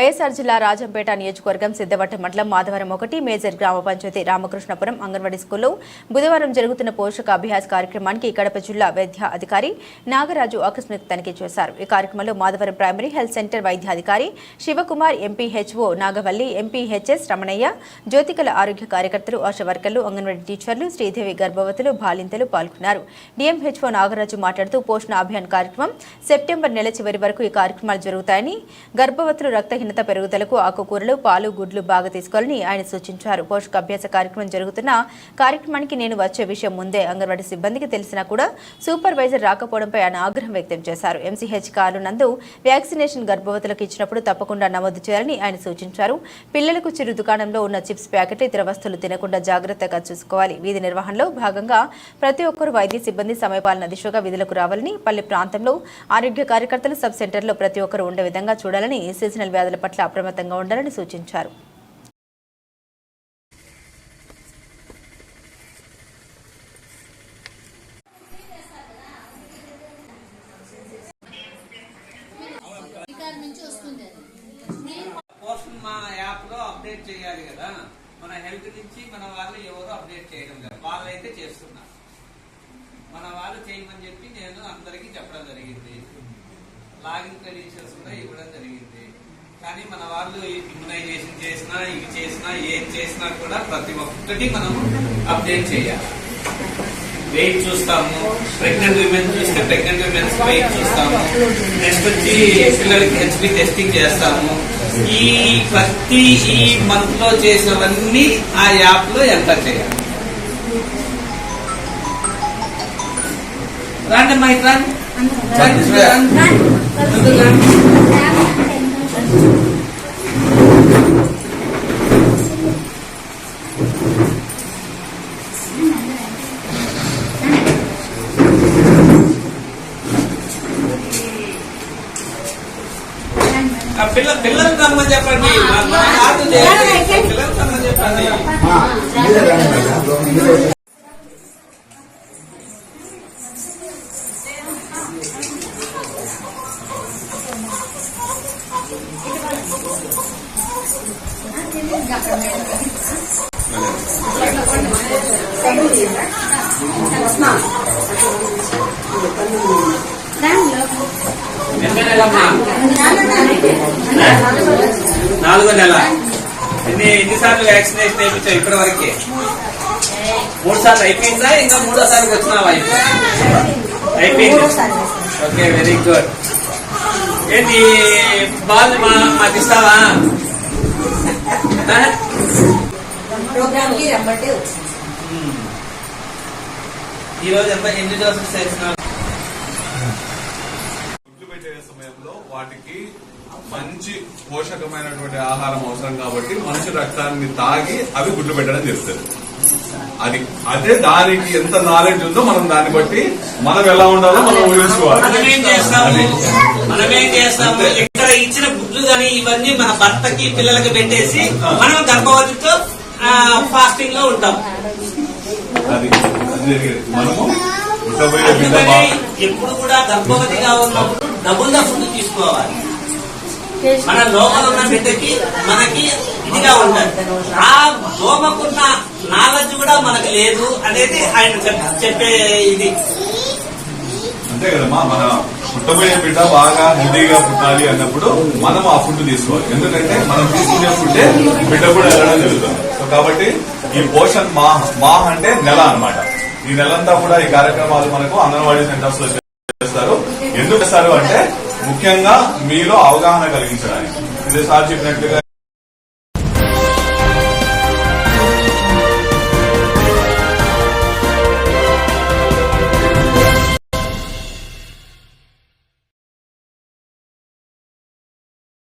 వైఎస్ఆర్ జిల్లా రాజంపేట నియోజకవర్గం సిద్దవట్టం మండలం మాధవరం ఒకటి మేజర్ గ్రామ పంచాయతీ రామకృష్ణపురం అంగన్వాడీ స్కూల్లో బుధవారం జరుగుతున్న పోషక అభ్యాస్ కార్యక్రమానికి కడప జిల్లా వైద్య అధికారి నాగరాజు ఆకస్మిక తనిఖీ చేశారు. ఈ కార్యక్రమంలో మాధవరం ప్రైమరీ హెల్త్ సెంటర్ వైద్యాధికారి శివకుమార్ ఎంపీహెచ్ఓ నాగవల్లి ఎంపీహెచ్ఎస్ రమణయ్య జ్యోతికల ఆరోగ్య కార్యకర్తలు ఆశా వర్కర్లు అంగన్వాడీ టీచర్లు శ్రీదేవి గర్భవతులు బాలింతలు పాల్గొన్నారు. డిఎంహెచ్ఓ నాగరాజు మాట్లాడుతూ పోషణ అభియాన్ కార్యక్రమం సెప్టెంబర్ నెల చివరి వరకు ఈ కార్యక్రమాలు జరుగుతాయని గర్భవతులు రక్తహీనత పెరుగుదలకు ఆకుకూరలు పాలు గుడ్లు బాగా తీసుకోవాలని ఆయన సూచించారు. పోషకాభ్యాస కార్యక్రమం జరుగుతున్న కార్యక్రమానికి నేను వచ్చే విషయం ముందే అంగన్వాడీ సిబ్బందికి తెలిసినా కూడా సూపర్వైజర్ రాకపోవడంపై ఆయన ఆగ్రహం వ్యక్తం చేశారు. ఎంసీహెచ్ కారు నందు వ్యాక్సినేషన్ గర్భవతులకు ఇచ్చినప్పుడు తప్పకుండా నమోదు చేయాలని ఆయన సూచించారు. పిల్లలకు చిరు దుకాణంలో ఉన్న చిప్స్ ప్యాకెట్లు ఇతర వస్తువులు తినకుండా జాగ్రత్తగా చూసుకోవాలి. వీధి నిర్వహణలో భాగంగా ప్రతి ఒక్కరు వైద్య సిబ్బంది సమయపాలన దిశగా విధులకు రావాలని పల్లె ప్రాంతంలో ఆరోగ్య కార్యకర్తలు సబ్ సెంటర్లో ప్రతి ఒక్కరు ఉండే విధంగా చూడాలని సీజనల్ వ్యాధుల పట్ల అప్రమత్తంగా ఉండాలని సూచించారు. పోస్ట్ మా యాప్లో అప్డేట్ చేయాలి కదా. మన హెల్త్ నుంచి మన వాళ్ళు ఎవరు అప్డేట్ చేయడం లేదు. వాళ్ళు అయితే చేస్తున్నారు. మన వాళ్ళు చేయమని చెప్పి నేను అందరికీ చెప్పడం జరిగింది. లాగిన్ క్రెడెన్షియల్స్ కూడా ఇవ్వడం జరిగింది. కానీ మన వాళ్ళు ఇమ్యునైజేషన్ చేసినా ఇవి చేసినా ఏం చేసినా కూడా ప్రతి ఒక్కటి మనం అప్డేట్ చేయాలి. వెయిట్ చూస్తాము ప్రెగ్నెంట్ విమెన్ చూస్తే ప్రెగ్నెంట్ విమెన్స్ వెయిట్ చూస్తాము నెక్స్ట్ వచ్చి పిల్లలకి హెచ్పి టెస్టింగ్ చేస్తాము. ఈ ప్రతి ఈ మంత్లో చేసినవన్నీ ఆ యాప్లో ఎంటర్ చేయాలి. రండి మైక్ రండి. రండి, రండి. పిల్లలకు రమ్మని చెప్పండి. పిల్లలకు రమ్మని చెప్పండి. నాలుగో నెల. ఎన్ని ఎన్నిసార్లు వ్యాక్సినేషన్ వేయించావు ఇప్పటి వరకే మూడు సార్లు అయిపోయిందా? ఇంకా మూడోసారికి వచ్చినావా? అయిపోయింది. Okay very good. ఏంటి బాల్ మా మాకు ఇస్తావా? ఆ? ప్రోగ్రామ్కి రమ్మంటే వచ్చింది. ఈ రోజు ఎంత ఎన్ని డోసెస్ వేసినావు? పెట్టే సమయంలో వాటికి మంచి పోషకమైనటువంటి ఆహారం అవసరం కాబట్టి మనిషి రక్తాన్ని తాగి అవి గుడ్లు పెట్టడం చేస్తారు. అది అదే దానికి ఎంత నాలెడ్జ్ ఉందో మనం దాన్ని బట్టి మనం ఎలా ఉండాలో మనం ఊహించుకోవాలి. ఇక్కడ ఇచ్చిన గుడ్లు గాని ఇవన్నీ మన భర్తకి పిల్లలకి పెట్టేసి మనం గర్భవతితో ఫాస్టింగ్లో ఉంటాం. అది మనము ఎప్పుడు కూడా గర్భవతిగా ఉన్నప్పుడు డబుల్గా ఫుడ్ తీసుకోవాలి. మన లోపల ఉన్న బిడ్డకి మనకి ఇదిగా ఉంటది. ఆ లోపకున్న నాలెడ్జ్ కూడా మనకు లేదు అనేది ఆయన చెప్- చెప్పే ఇది. అంతే కదమ్మా మన పుట్టబోయే బిడ్డ బాగా హెల్దీగా పుట్టాలి అన్నప్పుడు మనం ఆ ఫుడ్ తీసుకోవాలి. ఎందుకంటే మనం తీసుకునే ఫుడ్డే బిడ్డ కూడా వెళ్ళడం జరుగుతుంది. సో కాబట్టి ఈ పోషన్ మాహ్ మాహ్ అంటే నెల అన్నమాట. ఈ నెలంతా కూడా ఈ కార్యక్రమాలు మనకు అంగన్వాడీ సెంటర్స్లో చేస్తారు ఎందుకు చేస్తారు అంటే ముఖ్యంగా మీలో అవగాహన కలిగించడానికి. ఇదే సార్ చెప్పినట్లుగా